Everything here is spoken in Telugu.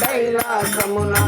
కైలాసమునా